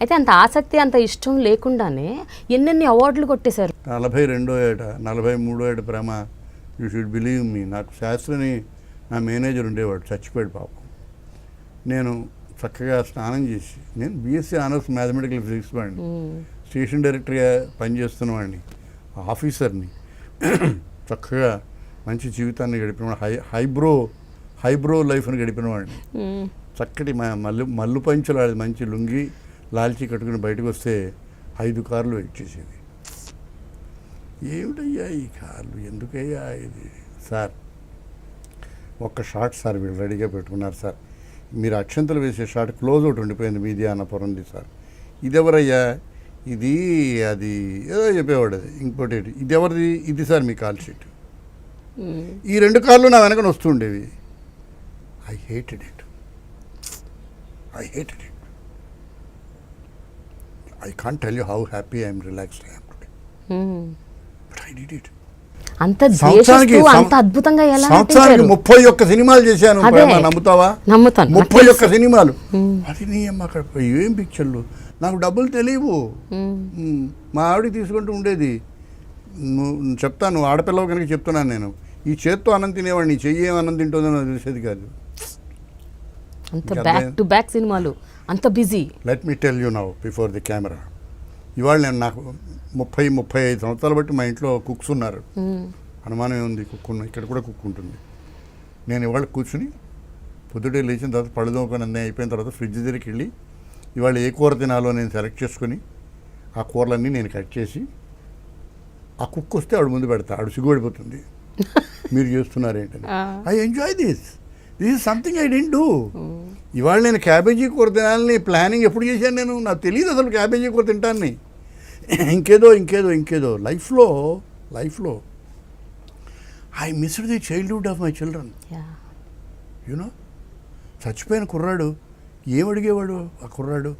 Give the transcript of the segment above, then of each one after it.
అయితే అంత ఆసక్తి అంత ఇష్టం లేకుండానే ఎన్నెన్ని అవార్డులు కొట్టేశారు? నలభై రెండో ఏట నలభై మూడో ఏట ప్రేమ యూ షుడ్ బిలీవ్ మీ. నాకు శాస్త్రిని నా మేనేజర్ ఉండేవాడు చచ్చిపోయాడు పాపం. నేను చక్కగా స్నానం చేసి నేను బీఎస్సీ ఆనర్స్ మ్యాథమెటికల్ ఫిజిక్స్ వాడిని. స్టేషన్ డైరెక్టర్గా పనిచేస్తున్న వాడిని ఆఫీసర్ని. చక్కగా మంచి జీవితాన్ని గడిపిన హై హైబ్రో హైబ్రో లైఫ్ని గడిపిన వాడిని. చక్కటి మల్లు మల్లు పంచులు ఆడేది మంచి లుంగి లాల్చి కట్టుకుని బయటకు వస్తే ఐదు కార్లు వెయిట్ చేసేది. ఏమిటయ్యా ఈ కార్లు? ఎందుకయ్యా ఇది? సార్ ఒక్క షాట్ సార్ వీళ్ళు రెడీగా పెట్టుకున్నారు సార్. మీరు అక్షంతలు వేసే షాట్ క్లోజ్ అవుట్ ఉండిపోయింది మీది అన్నపురంది సార్. ఇది ఎవరయ్యా ఇది అది ఏదో చెప్పేవాడు అది. ఇంకోటి ఇది ఎవరిది ఇది సార్ మీ కాల్ షీట్. ఈ రెండు కార్లు నా వెనకన వస్తుండేవి I hated it I hated it I can't tell you how happy I'm relaxed I'm today. But I did it అంత అంత అద్భుతంగా ఎలా సంవత్సరానికి ముప్పై ఒక్క సినిమాలు చేశాను నమ్ముతావా? నమ్ముతాను. ముప్పై. ఒక్క సినిమాలు. అది నీ అమ్మ అక్కడ ఏం పిక్చర్లు నాకు డబ్బులు తెలియవు మ్మ్. మ్మ్. మా ఆవిడ తీసుకుంటూ ఉండేది. నువ్వు చెప్తాను నువ్వు ఆడపిల్లవు కనుక చెప్తున్నాను నేను. ఈ చేత్తో అన్నం తినేవాడిని చెయ్యి అన్నం తింటుందో నాకు తెలిసేది కాదు. అంత బ్యాక్. టు బ్యాక్ సినిమాలు. అంత busy. Let me tell you now before the camera ఇవాళ నేను నాకు ముప్పై ముప్పై ఐదు సంవత్సరాలు బట్టి మా ఇంట్లో కుక్స్ ఉన్నారు. అనుమానం ఏముంది కుక్ ఇక్కడ కూడా కుక్ ఉంటుంది. నేను ఇవాళ కూర్చుని పొద్దుటే లేచిన తర్వాత పళ్ళు తోముకొని అన్నీ అయిపోయిన తర్వాత ఫ్రిడ్జ్ దగ్గరికి వెళ్ళి ఇవాళ ఏ కూర తినాలో నేను సెలెక్ట్ చేసుకొని ఆ కూరలన్నీ నేను కట్ చేసి ఆ కుక్ వస్తే ఆవిడ ముందు పెడతా ఆవిడ సిగ్గుపడిపోతుంది. మీరు చేస్తున్నారు ఏంటని. I enjoy this this is something I don't do ఇవాళ నేను క్యాబేజీ కూర తినాలని ప్లానింగ్ ఎప్పుడు చేశాను నేను? నాకు తెలియదు అసలు క్యాబేజీ కూర తింటానని ఇంకేదో ఇంకేదో ఇంకేదో. లైఫ్లో లైఫ్లో I missed the childhood of my children you know చచ్చిపోయిన కుర్రాడు ఏం అడిగేవాడు? ఆ కుర్రాడు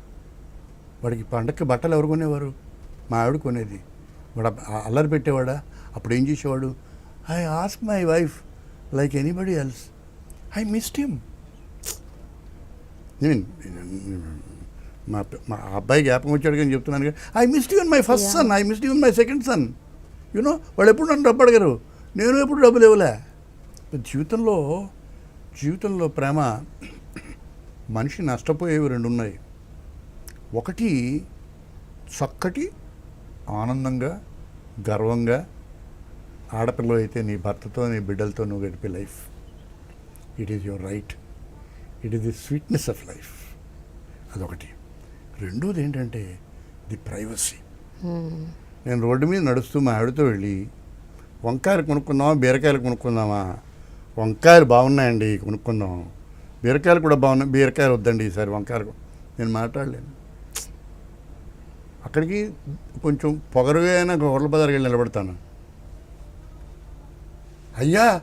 వాడికి పండక్కి బట్టలు ఎవరు కొనేవారు? మా ఆవిడ కొనేది. వాడు అల్లరి పెట్టేవాడా? అప్పుడు ఏం చేసేవాడు? I ask my wife like anybody else I missed him మా మా అబ్బాయి జ్ఞాపకం వచ్చాడు కానీ చెప్తున్నాను I missed you my first son I missed you my second son you know వాళ్ళు ఎప్పుడు నన్ను డబ్బు అడిగారు. నేను ఎప్పుడు డబ్బులు ఇవ్వలే. జీవితంలో జీవితంలో ప్రేమ మనిషి నష్టపోయేవి రెండు ఉన్నాయి. ఒకటి చక్కటి ఆనందంగా గర్వంగా ఆడపిల్ల అయితే నీ భర్తతో నీ బిడ్డలతో నువ్వు గడిపే life. It is your right it is the sweetness of life అదొకటి. రెండోది ఏంటంటే ది ప్రైవసీ నేను రోడ్డు మీద నడుస్తూ మా ఆవిడతో వెళ్ళి వంకాయలు కొనుక్కుందామా బీరకాయలు కొనుక్కుందామా? వంకాయలు బాగున్నాయండి కొనుక్కుందాం. బీరకాయలు కూడా బాగున్నాయి బీరకాయలు వద్దండి ఈసారి వంకాయలు. నేను మాట్లాడలేను. అక్కడికి కొంచెం పొగరుగా అయినా గొర్రెల బజార్కి వెళ్ళి నిలబడతాను. అయ్యా!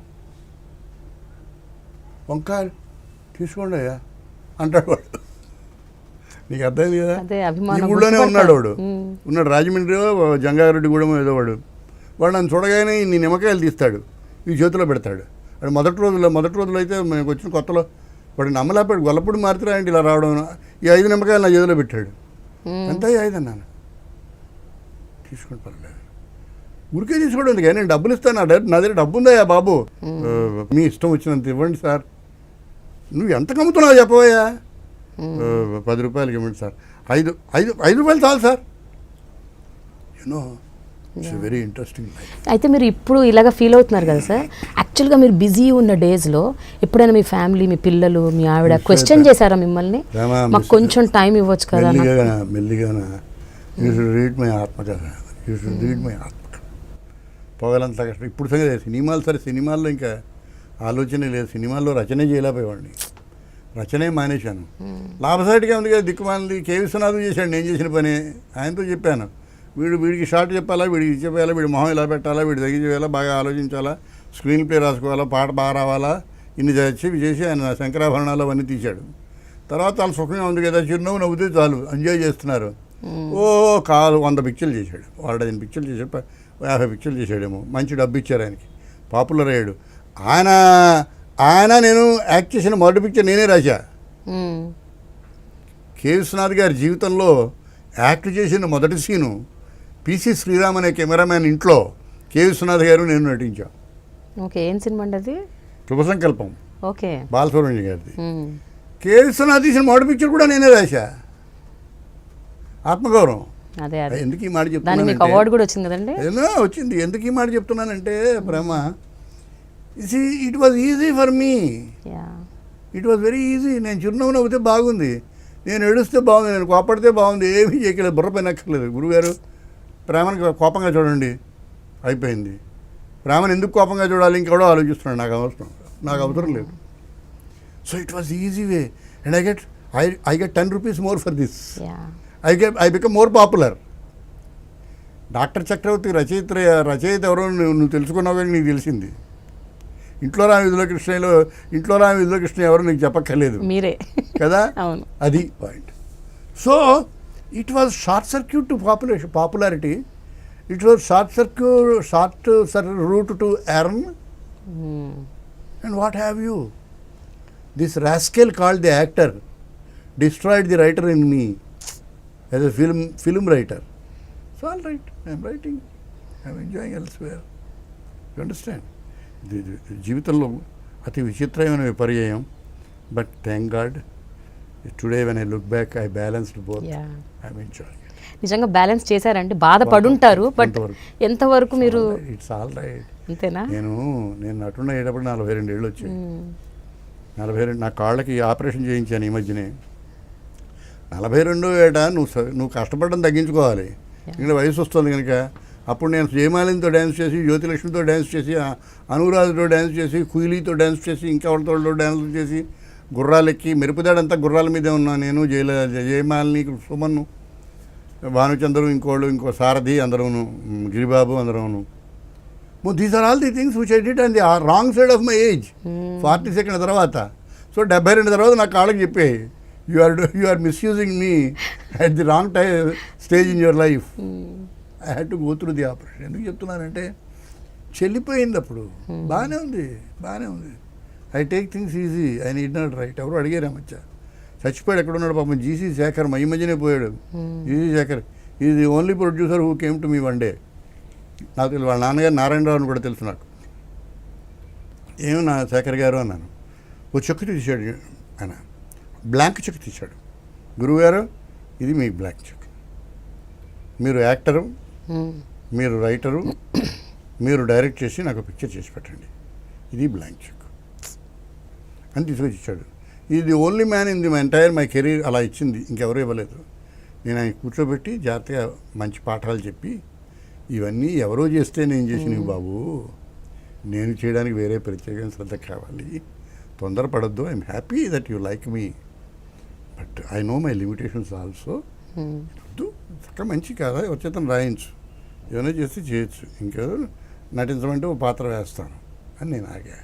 వంకాయలు తీసుకోండి అయ్యా. అంటాడు వాడు. నీకు అర్థమైంది కదా? అదే ఈ అభిమానం ఊళ్ళోనే గుర్తుపడతారు. ఉన్నాడు వాడు. మ్మ్. ఉన్నాడు రాజమండ్రి జంగారెడ్డి గూడెం ఏదో వాడు. వాడు నన్ను చూడగానే ఇన్ని నిమ్మకాయలు తీస్తాడు. ఈ చేతిలో పెడతాడు. వాడు మొదటి రోజుల్లో మొదటి రోజుల్లో అయితే మనకు వచ్చిన కొత్తలో వాడు నమ్మలేపాడు గొల్లపూడి మారుతురా ఏంటి ఇలా రావడం ఈ ఐదు నిమ్మకాయలు నా చేతిలో పెట్టాడు. మ్మ్. ఎంత ఐదు అన్నాను. తీసుకుని పర్లేదు. ఊరికే తీసుకోవడం ఎందుకు? నేను డబ్బులు ఇస్తాను. నా దగ్గర డబ్బు ఉందయ్యా బాబు. మీ ఇష్టం వచ్చినంత ఇవ్వండి సార్. నువ్వు ఎంత కమ్ముతున్నావు చెప్పవయ్యా ఆ, పది రూపాయలకి ఇవ్వండి సార్. ఐదు ఐదు ఐదు రూపాయలు చాలు sir. You know it's very interesting అయితే మీరు ఇప్పుడు ఇలాగ ఫీల్ అవుతున్నారు కదా సార్? యాక్చువల్గా మీరు బిజీ ఉన్న డేస్లో ఎప్పుడైనా మీ ఫ్యామిలీ మీ పిల్లలు మీ ఆవిడ క్వశ్చన్ చేశారా మిమ్మల్ని? మాకు కొంచెం టైం ఇవ్వచ్చు కదా. మెల్లిగా యూ షుడ్ రీడ్ మై ఆత్మకథ. యూ షుడ్ రీడ్ మై ఆత్మకథ. పొగలంతా కష్టం. ఇప్పుడు సంగతి సినిమాలు సరే సినిమాల్లో ఇంకా ఆలోచనే లేదు. సినిమాల్లో రచనే చేయలేకపోయేవాడిని. రచనే మానేశాను. లాభసాటిగా ఉంది కదా దిక్కుమాలింది. కే. విశ్వనాథం చేశాడు. నేను చేసిన పని. ఆయనతో చెప్పాను. వీడు వీడికి షార్ట్ చెప్పాలా? వీడికి ఇది చెప్పాలా? వీడి మొహం ఇలా పెట్టాలా? వీడి దగ్గర చేయాలా? బాగా ఆలోచించాలా? స్క్రీన్ ప్లే రాసుకోవాలా? పాట బాగా రావాలా? ఇన్ని చెప్పి చేసి ఆయన శంకరాభరణాలు అవన్నీ తీశాడు. తర్వాత వాళ్ళు సుఖంగా ఉంది కదా? చిరునవ్వు నవ్వుతే చాలు. ఎంజాయ్ చేస్తున్నారు. ఓ కాలు వంద పిక్చర్లు చేశాడు. వాడు ఐదు పిక్చర్లు ప- యాభై పిక్చర్లు చేశాడేమో. మంచి డబ్బు ఇచ్చారు ఆయనకి. పాపులర్ అయ్యాడు. ఆయన ఆయన నేను యాక్ట్ చేసిన మొదటి పిక్చర్ నేనే రాశా. కే విశ్వనాథ్ గారి జీవితంలో యాక్ట్ చేసిన మొదటి సీను పిసి శ్రీరామ్ అనే కెమెరామ్యాన్ ఇంట్లో కె విశ్వనాథ్ గారు నేను నటించాం. ఓకే ఏం సినిమా అండి అది? శుభ సంకల్పం ఓకే. బాలసుబ్రహ్మణ్యం గారిది. కె విశ్వనాథ్ తీసిన మొదటి పిక్చర్ కూడా నేనే రాశా. ఆత్మగౌరవం. అదే ఎందుకు ఈ మాట అవార్డు కూడా వచ్చింది కదండి? వచ్చింది. ఎందుకు ఈ మాట చెప్తున్నానంటే ప్రేమ it was easy for me it was very easy నేను చిరునవ్వు నవ్వుతే బాగుంది. నేను ఏడుస్తే బాగుంది. నేను కోపడితే బాగుంది. ఏమీ చేయలేదు బుర్ర పైన అక్కర్లేదు గురుగారు ప్రేమని కోపంగా చూడండి. అయిపోయింది. ప్రేమను ఎందుకు కోపంగా చూడాలి? ఇంకెవడో ఆలోచిస్తున్నాడు. నాకు అవసరం. నాకు అవసరం లేదు. So it was easy way and I get I I get ten rupees more for this I get I become more popular doctor Chakravarthi రచయిత రచయిత ఎవరో నువ్వు నువ్వు తెలుసుకున్నావు కానీ నీకు తెలిసింది. ఇంట్లో రామ విధుల కృష్ణలో ఇంట్లో రామ విధుల కృష్ణ ఎవరో నీకు చెప్పక్కర్లేదు. మీరే. కదా? అవును. అది point so it was short circuit to population popularity it was short circuit short sir route to earn. And what have you this rascal called the actor destroyed the writer in me as a film film writer so all right I'm writing I'm enjoying else where you understand జీవితంలో అతి విచిత్రమైన విపర్యయం. But thank God today when I look back I balanced both yeah I'm enjoying నిజంగా balance చేశారంటే బాధపడుంటారు but. ఎంతవరకు మీరు it's all right అంతేనా? నేను నేను నటున్న అయ్యేటప్పుడు నలభై రెండు ఏళ్ళు వచ్చాయి. నలభై రెండు నా కాళ్ళకి ఆపరేషన్ చేయించాను ఈ మధ్యనే. నలభై రెండో ఏట నువ్వు నువ్వు కష్టపడడం తగ్గించుకోవాలి. ఇంకా వయసు వస్తుంది కనుక అప్పుడు నేను జయమాలినితో డ్యాన్స్ చేసి జ్యోతిలక్ష్మితో డ్యాన్స్ చేసి అనురాధతో డ్యాన్స్ చేసి కుయిలీతో డ్యాన్స్ చేసి ఇంకా వాళ్ళతో డ్యాన్స్ చేసి గుర్రాలెక్కి మెరుపుదాడంతా గుర్రాల మీదే ఉన్నా నేను జయల జయమాలిని సుమన్ను భానుచంద్రు ఇంకోళ్ళు ఇంకో సారథి అందరూను Giribabu అందరూను. These are all the things which I did and the wrong side of my age forty second తర్వాత. సో డెబ్బై రెండు తర్వాత నా కాళ్ళకి చెప్పాయి you are you are misusing me at the wrong time stage in your life I had to go through the operation ఎందుకు చెప్తున్నానంటే చెల్లిపోయింది అప్పుడు బాగానే ఉంది బాగానే ఉంది. I take things easy I need not right ఎవరు అడిగారు ఆ మధ్య. చచ్చిపోయాడు ఎక్కడ ఉన్నాడు పాపం జీసీ శేఖర్ మా ఈ మధ్యనే పోయాడు. GC Shekhar is the only producer who came to me one day నాకు తెలుసు వాళ్ళ నాన్నగారు నారాయణరావు అని కూడా తెలుసు నాకు. ఏమో నా శేఖర్ గారు అన్నాను. ఓ చెక్ తీశాడు ఆయన. బ్లాంక్ చెక్ తీశాడు. గురువుగారు ఇది మీ బ్లాంక్ చెక్ మీరు యాక్టరు. మీరు రైటరు మీరు డైరెక్ట్ చేసి నాకు పిక్చర్ చేసి పెట్టండి. ఇది బ్లాంక్ చెక్. అని తీసుకొచ్చి ఇచ్చాడు ఇది only man in the my entire my career అలా ఇచ్చింది ఇంకెవరు ఇవ్వలేదు. నేను ఆయన కూర్చోబెట్టి జాగ్రత్తగా మంచి పాఠాలు చెప్పి ఇవన్నీ ఎవరో చేస్తే నేను చేసినవి బాబు. నేను చేయడానికి వేరే ప్రత్యేకమైన శ్రద్ధ కావాలి. తొందరపడద్దు. I'm happy that you like me. But I know my limitations also. Hmm. మంచి కదా వచ్చేతను రాయించు ఏమైనా చేస్తే చేయొచ్చు ఇంకేదో నటించమంటే ఓ పాత్ర వేస్తాను అని నేను ఆగా